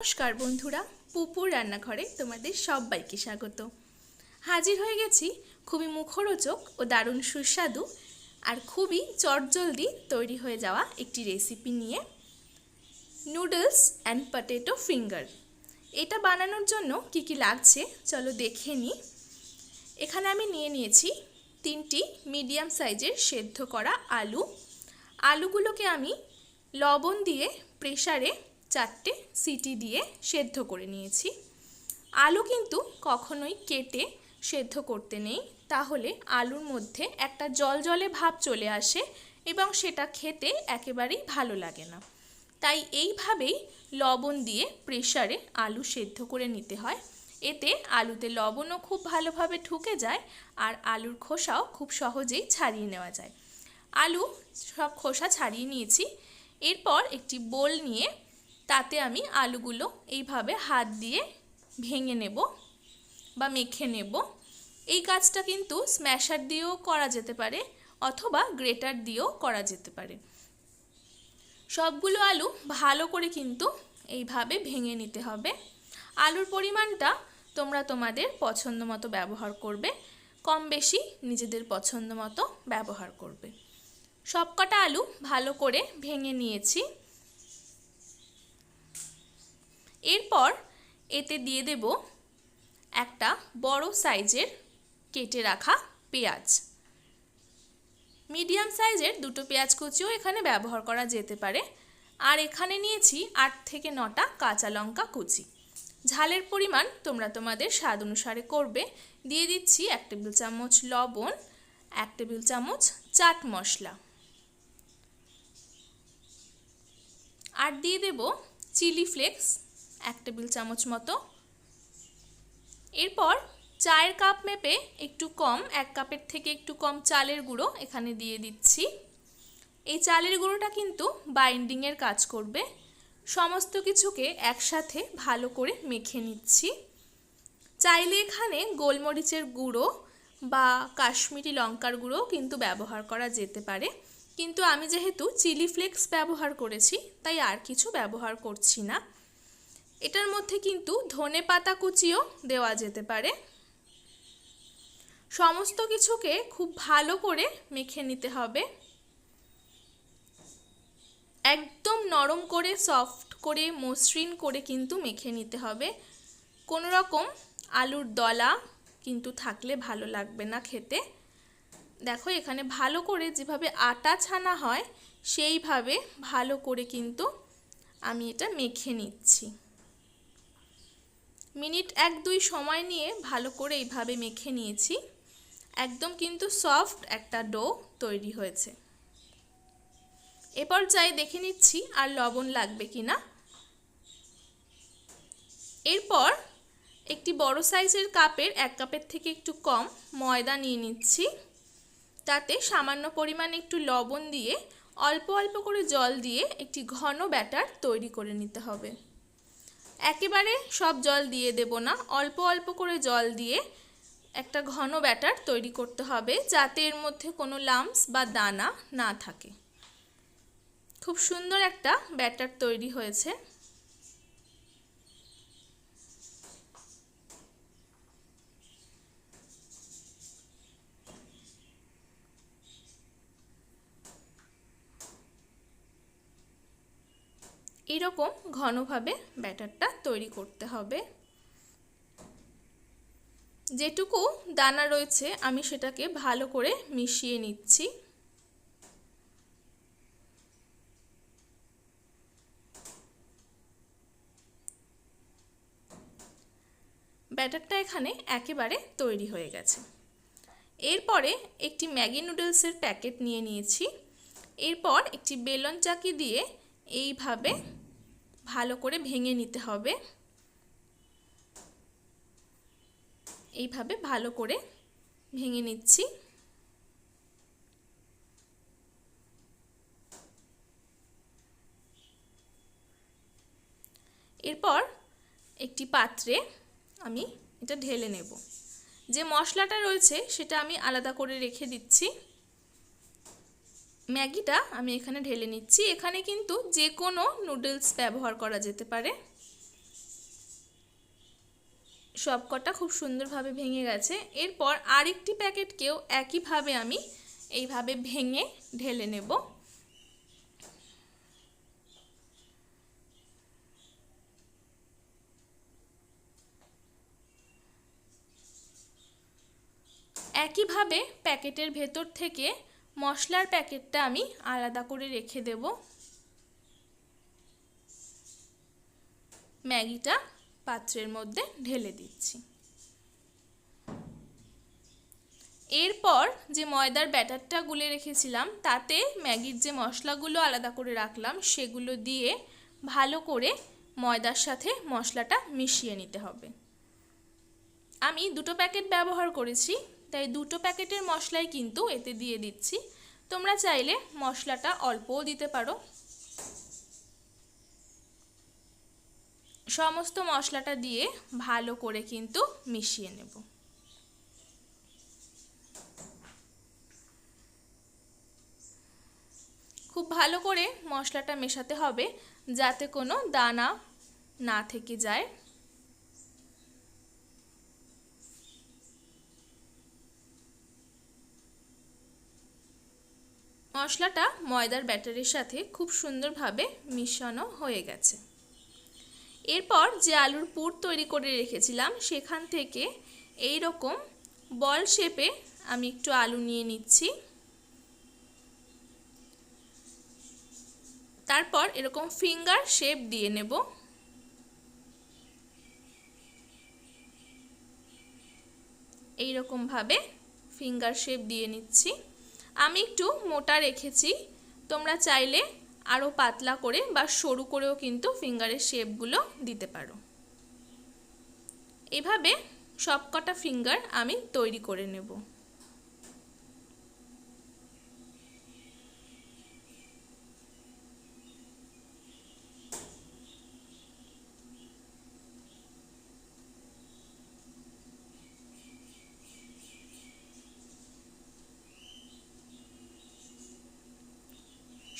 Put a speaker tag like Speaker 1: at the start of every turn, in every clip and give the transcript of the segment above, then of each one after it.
Speaker 1: নমস্কার বন্ধুরা, পুপুর রান্নাঘরে তোমাদের সবাইকে স্বাগত। হাজির হয়ে গেছি খুবই মুখরোচক ও দারুণ সুস্বাদু আর খুবই চটজলদি তৈরি হয়ে যাওয়া একটি রেসিপি নিয়ে। নুডলস অ্যান্ড পটেটো ফিঙ্গার এটা বানানোর জন্য কি কি লাগছে চলো দেখে নিই এখানে আমি নিয়ে নিয়েছি তিনটি মিডিয়াম সাইজের সেদ্ধ করা আলু। আলুগুলোকে আমি লবণ দিয়ে প্রেসারে চারটে সিটি দিয়ে সেদ্ধ করে নিয়েছি। আলু কিন্তু কখনোই কেটে সেদ্ধ করতে নেই। তাহলে আলুর মধ্যে একটা জল জলে ভাব চলে আসে এবং সেটা খেতে একেবারেই ভালো লাগে না। তাই এইভাবেই লবণ দিয়ে প্রেসারে আলু সেদ্ধ করে নিতে হয়। এতে আলুতে লবণও খুব ভালোভাবে ঢুকে যায় আর আলুর খোসাও খুব সহজেই ছাড়িয়ে নেওয়া যায়। আলু সব খোসা ছাড়িয়ে নিয়েছি। এরপর একটি বোল নিয়ে তাতে আমি আলুগুলো এইভাবে হাত দিয়ে ভেঙে নেব বা মেখে নেব। এই কাজটা কিন্তু স্ম্যাশার দিয়েও করা যেতে পারে অথবা গ্রেটার দিয়েও করা যেতে পারে। সবগুলো আলু ভালো করে কিন্তু এইভাবে ভেঙে নিতে হবে। আলুর পরিমাণটা তোমরা তোমাদের পছন্দ মতো ব্যবহার করবে, কম বেশি নিজেদের পছন্দ মতো ব্যবহার করবে। সবকটা আলু ভালো করে ভেঙে নিয়েছি। এরপর এতে দিয়ে দেব একটা বড় সাইজের কেটে রাখা পেঁয়াজ। মিডিয়াম সাইজের দুটো পেঁয়াজ কুচিও এখানে ব্যবহার করা যেতে পারে। আর এখানে নিয়েছি আট থেকে নটা কাঁচা লঙ্কা কুচি। ঝালের পরিমাণ তোমরা তোমাদের স্বাদ অনুসারে করবে। দিয়ে দিচ্ছি এক টেবিল চামচ লবণ, এক টেবিল চামচ চাট মশলা। আর দিয়ে দেব চিলি ফ্লেক্স এক টেবিল চামচ মতো। এরপর চায়ের কাপ মেপে একটু কম, এক কাপের থেকে একটু কম চালের গুঁড়ো এখানে দিয়ে দিচ্ছি। এই চালের গুঁড়োটা কিন্তু বাইন্ডিংয়ের কাজ করবে। সমস্ত কিছুকে একসাথে ভালো করে মেখে নিচ্ছি। চাইলে এখানে গোলমরিচের গুঁড়ো বা কাশ্মীরি লঙ্কার গুঁড়ো কিন্তু ব্যবহার করা যেতে পারে। কিন্তু আমি যেহেতু চিলি ফ্লেক্স ব্যবহার করেছি, তাই আর কিছু ব্যবহার করছি না। এটার মধ্যে কিন্তু ধনে পাতা কুচিও দেওয়া যেতে পারে। সমস্ত কিছুকে খুব ভালো করে মেখে নিতে হবে। একদম নরম করে, সফট করে, মসৃণ করে কিন্তু মেখে নিতে হবে। কোনো রকম আলুর দলা কিন্তু থাকলে ভালো লাগবে না খেতে। দেখো এখানে ভালো করে যেভাবে আটা ছানা হয়, সেইভাবে ভালো করে কিন্তু আমি এটা মেখে নিচ্ছি। মিনিট এক দুই সময় নিয়ে ভালো করে এইভাবে মেখে নিয়েছি। একদম কিন্তু সফট একটা ডো তৈরি হয়েছে। এরপর চাই দেখে নিচ্ছি আর লবণ লাগবে কি না। এরপর একটি বড় সাইজের কাপের এক কাপের থেকে একটু কম ময়দা নিয়ে নিচ্ছি। তাতে সামান্য পরিমাণে একটু লবণ দিয়ে অল্প অল্প করে জল দিয়ে একটি ঘন ব্যাটার তৈরি করে নিতে হবে। একেবারে সব জল দিয়ে দেব না, অল্প অল্প করে জল দিয়ে একটা ঘন ব্যাটার তৈরি করতে হবে যাতে এর মধ্যে কোনো লামস বা দানা না থাকে। খুব সুন্দর একটা ব্যাটার তৈরি হয়েছে। এরকম ঘনভাবে ব্যাটারটা তৈরি করতে হবে। যেটুকু দানা রয়েছে, আমি সেটাকে ভালো করে মিশিয়ে নিচ্ছি। ব্যাটারটা এখানে একেবারে তৈরি হয়ে গেছে। এরপরে একটি ম্যাগি নুডলসের প্যাকেট নিয়ে নিয়েছি। এরপর একটি বেলন চাকি দিয়ে এইভাবে ভালো করে ভেঙে নিতে হবে। এইভাবে ভালো করে ভেঙে নিচ্ছি। এরপর একটি পাত্রে আমি এটা ঢেলে নেব। যে মশলাটা রয়েছে সেটা আমি আলাদা করে রেখে দিচ্ছি। ম্যাগিটা আমি এখানে ঢেলে নিচ্ছি। এখানে কিন্তু যে কোনো নুডলস ব্যবহার করা যেতে পারে। সব কটা খুব সুন্দরভাবে ভেঙে গেছে। এরপর আরেকটি প্যাকেটকেও একইভাবে আমি এইভাবে ভেঙে ঢেলে নেব। একইভাবে প্যাকেটের ভেতর থেকে মশলার প্যাকেটটা আমি আলাদা করে রেখে দেব। ম্যাগিটা পাত্রের মধ্যে ঢেলে দিচ্ছি। এরপর যে ময়দার ব্যাটারটা গুলে রেখেছিলাম, তাতে ম্যাগির যে মশলাগুলো আলাদা করে রাখলাম, সেগুলো দিয়ে ভালো করে ময়দার সাথে মশলাটা মিশিয়ে নিতে হবে। আমি দুটো প্যাকেট ব্যবহার করেছি তাই দুটো প্যাকেটের মশলাই কিন্তু এতে দিয়ে দিচ্ছি। তোমরা চাইলে মশলাটা অল্পও দিতে পারো। সমস্ত মশলাটা দিয়ে ভালো করে কিন্তু মিশিয়ে নেব। খুব ভালো করে মশলাটা মেশাতে হবে যাতে কোনো দানা না থেকে যায়। মশলাটা ময়দার ব্যাটারের সাথে খুব সুন্দরভাবে মিশানো হয়ে গেছে। এরপর যে আলুর পুর তৈরি করে রেখেছিলাম, সেখান থেকে এই রকম বল শেপে আমি একটু আলু নিয়ে নিচ্ছি। তারপর এরকম ফিঙ্গার শেপ দিয়ে নেব। এইরকমভাবে ফিঙ্গার শেপ দিয়ে নিচ্ছি। আমি একটু মোটা রেখেছি। তোমরা চাইলে আরও পাতলা করে বা সরু করেও কিন্তু ফিঙ্গারের শেপগুলো দিতে পারো। এভাবে সবকটা ফিঙ্গার আমি তৈরি করে নেব।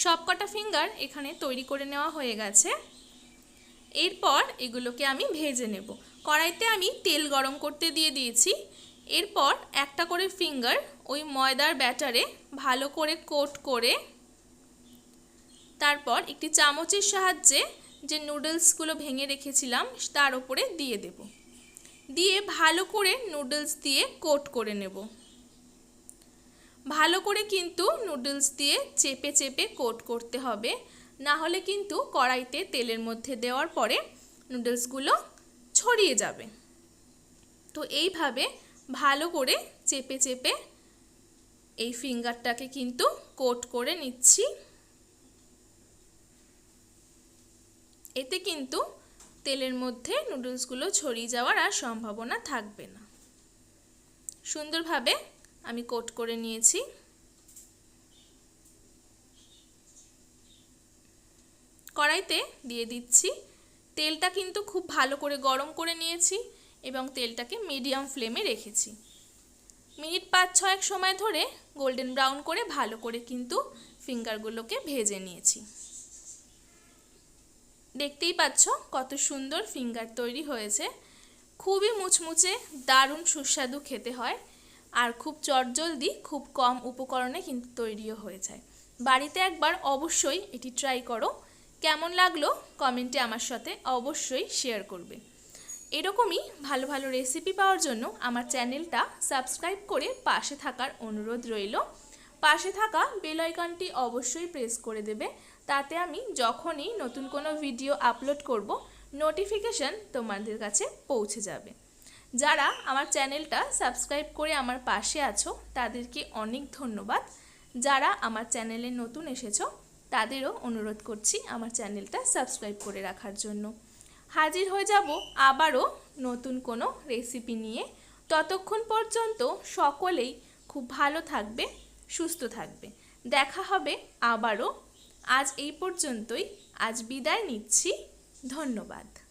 Speaker 1: সব কটা ফিঙ্গার এখানে তৈরি করে নেওয়া হয়ে গেছে। এরপর এগুলোকে আমি ভেজে নেব। কড়াইতে আমি তেল গরম করতে দিয়ে দিয়েছি। এরপর একটা করে ফিঙ্গার ওই ময়দার ব্যাটারে ভালো করে কোট করে তারপর একটি চামচের সাহায্যে যে নুডলসগুলো ভেঙে রেখেছিলাম তার ওপরে দিয়ে দেব। দিয়ে ভালো করে নুডলস দিয়ে কোট করে নেব। ভালো করে কিন্তু নুডলস দিয়ে চেপে চেপে কোট করতে হবে। না হলে কিন্তু কড়াইতে তেলের মধ্যে দেওয়ার পরে নুডলসগুলো ছড়িয়ে যাবে। তো এইভাবে ভালো করে চেপে চেপে এই ফিঙ্গারটাকে কিন্তু কোট করে নিচ্ছি। এতে কিন্তু তেলের মধ্যে নুডলসগুলো ছড়িয়ে যাওয়ার আর সম্ভাবনা থাকবে না। সুন্দরভাবে আমি কোট করে নিয়েছি। কড়াইতে দিয়ে দিচ্ছি। তেলটা কিন্তু খুব ভালো করে গরম করে নিয়েছি এবং তেলটাকে মিডিয়াম ফ্লেমে রেখেছি। মিনিট পাঁচ ছয়েক সময় ধরে গোল্ডেন ব্রাউন করে ভালো করে কিন্তু ফিঙ্গারগুলোকে ভেজে নিয়েছি। দেখতেই পাচ্ছ কত সুন্দর ফিঙ্গার তৈরি হয়েছে। খুবই মুচমুচে, দারুণ সুস্বাদু খেতে হয়। আর খুব চটজলদি, খুব কম উপকরণে কিন্তু তৈরিও হয়ে যায়। বাড়িতে একবার অবশ্যই এটি ট্রাই করো। কেমন লাগল কমেন্টে আমার সাথে অবশ্যই শেয়ার করবে। এরকমই ভালো ভালো রেসিপি পাওয়ার জন্য আমার চ্যানেলটা সাবস্ক্রাইব করে পাশে থাকার অনুরোধ রইল। পাশে থাকা বেল আইকনটি অবশ্যই প্রেস করে দেবে। তাতে আমি যখনই নতুন কোনো ভিডিও আপলোড করব নোটিফিকেশান তোমাদের কাছে পৌঁছে যাবে। যারা আমার চ্যানেলটা সাবস্ক্রাইব করে আমার পাশে আছো, তাদেরকে অনেক ধন্যবাদ। যারা আমার চ্যানেলে নতুন এসেছ, তাদেরও অনুরোধ করছি আমার চ্যানেলটা সাবস্ক্রাইব করে রাখার জন্য। হাজির হয়ে যাব আবারও নতুন কোনো রেসিপি নিয়ে। ততক্ষণ পর্যন্ত সকলেই খুব ভালো থাকবে, সুস্থ থাকবে। দেখা হবে আবারও। আজ এই পর্যন্তই। আজ বিদায় নিচ্ছি। ধন্যবাদ।